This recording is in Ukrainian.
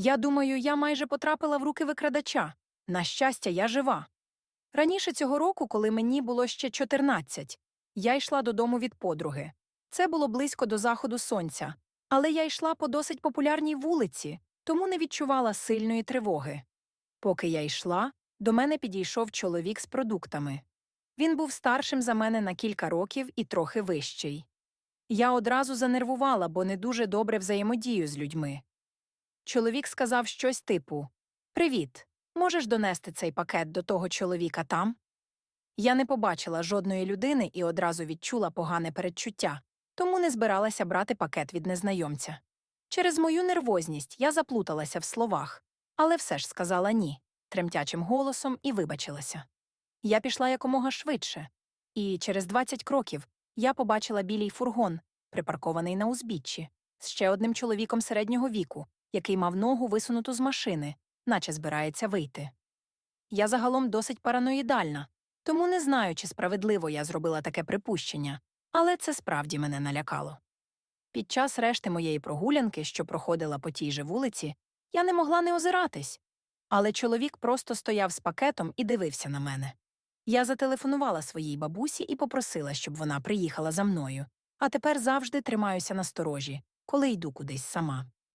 Я думаю, я майже потрапила в руки викрадача. На щастя, я жива. Раніше цього року, коли мені було ще 14, я йшла додому від подруги. Це було близько до заходу сонця, але я йшла по досить популярній вулиці, тому не відчувала сильної тривоги. Поки я йшла, до мене підійшов чоловік з продуктами. Він був старшим за мене на кілька років і трохи вищий. Я одразу занервувала, бо не дуже добре взаємодію з людьми. Чоловік сказав щось типу Привіт, можеш донести цей пакет до того чоловіка там? Я не побачила жодної людини і одразу відчула погане передчуття, тому не збиралася брати пакет від незнайомця. Через мою нервозність я заплуталася в словах, але все ж сказала ні, тремтячим голосом і вибачилася. Я пішла якомога швидше, і через 20 кроків я побачила білий фургон, припаркований на узбіччі, з ще одним чоловіком середнього віку, який мав ногу висунуту з машини, наче збирається вийти. Я загалом досить параноїдальна, тому не знаю, чи справедливо я зробила таке припущення, але це справді мене налякало. Під час решти моєї прогулянки, що проходила по тій же вулиці, я не могла не озиратись, але чоловік просто стояв з пакетом і дивився на мене. Я зателефонувала своїй бабусі і попросила, щоб вона приїхала за мною, а тепер завжди тримаюся на сторожі, коли йду кудись сама.